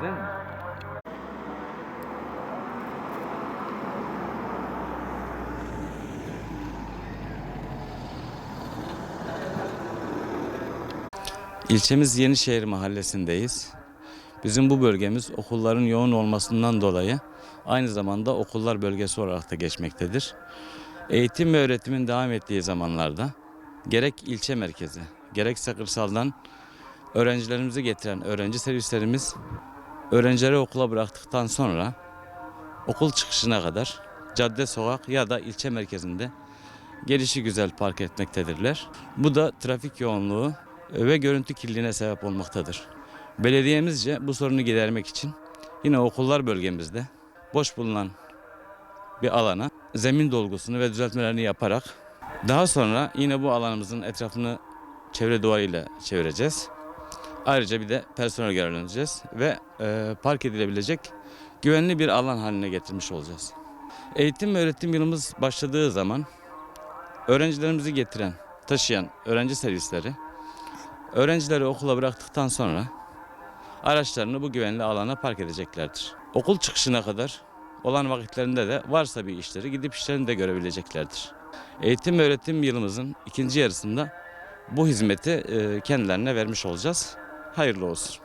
güzel mi? İlçemiz Yenişehir mahallesindeyiz. Bizim bu bölgemiz okulların yoğun olmasından dolayı aynı zamanda okullar bölgesi olarak da geçmektedir. Eğitim ve öğretimin devam ettiği zamanlarda gerek ilçe merkezi gerekse kırsaldan öğrencilerimizi getiren öğrenci servislerimiz öğrencileri okula bıraktıktan sonra okul çıkışına kadar cadde sokak ya da ilçe merkezinde gelişi güzel park etmektedirler. Bu da trafik yoğunluğu ve görüntü kirliliğine sebep olmaktadır. Belediyemizce bu sorunu gidermek için yine okullar bölgemizde boş bulunan bir alana zemin dolgusunu ve düzeltmelerini yaparak daha sonra yine bu alanımızın etrafını çevre duvarıyla çevireceğiz. Ayrıca bir de personel görevlendireceğiz ve e, park edilebilecek güvenli bir alan haline getirmiş olacağız. Eğitim ve öğretim yılımız başladığı zaman öğrencilerimizi getiren, taşıyan öğrenci servisleri öğrencileri okula bıraktıktan sonra araçlarını bu güvenli alana park edeceklerdir. Okul çıkışına kadar olan vakitlerinde de varsa bir işleri gidip işlerini de görebileceklerdir. Eğitim ve öğretim yılımızın ikinci yarısında bu hizmeti e, kendilerine vermiş olacağız. Hayırlı olsun.